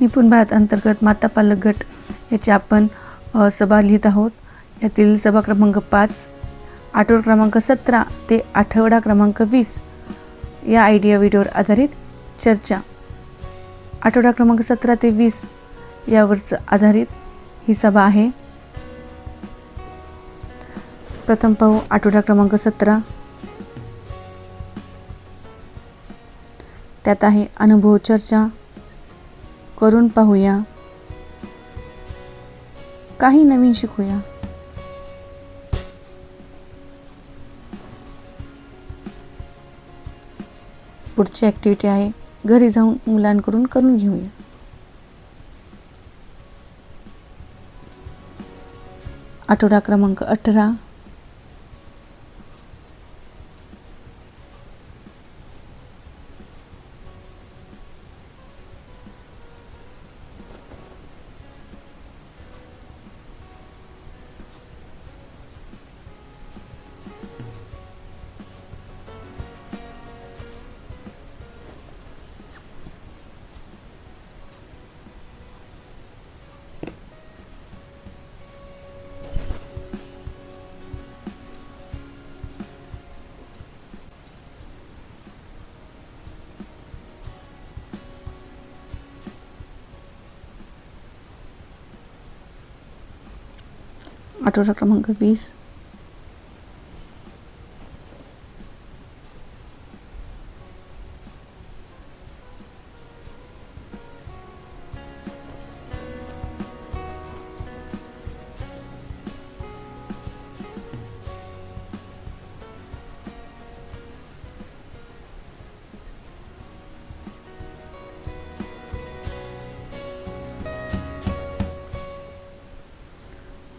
निपुण भारत अंतर्गत माता पालक गट याची आपण सभा लिहित आहोत. यातील सभा क्रमांक पाच आठवडा क्रमांक सतरा ते आठवडा क्रमांक वीस या आयडिया व्हिडिओवर आधारित चर्चा. आठवडा क्रमांक सतरा ते वीस यावरचं आधारित ही सभा आहे. प्रथम पाहू आठवडा क्रमांक सतरा. त्यात आहे अनुभव चर्चा. करून पाहूया. काही नवीन शिकूया. पुढची ॲक्टिव्हिटी आहे घरी जाऊन मुलांकडून करून घेऊया. आठवडा क्रमांक अठरा आठवडा क्रमांक वीस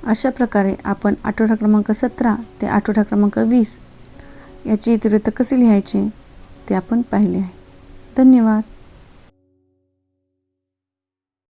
अशा प्रकारे आपण आठवडा क्रमांक सतरा ते आठवडा क्रमांक वीस याची इतिवृत्त कसे लिहायचे ते आपण पाहिले आहे. धन्यवाद.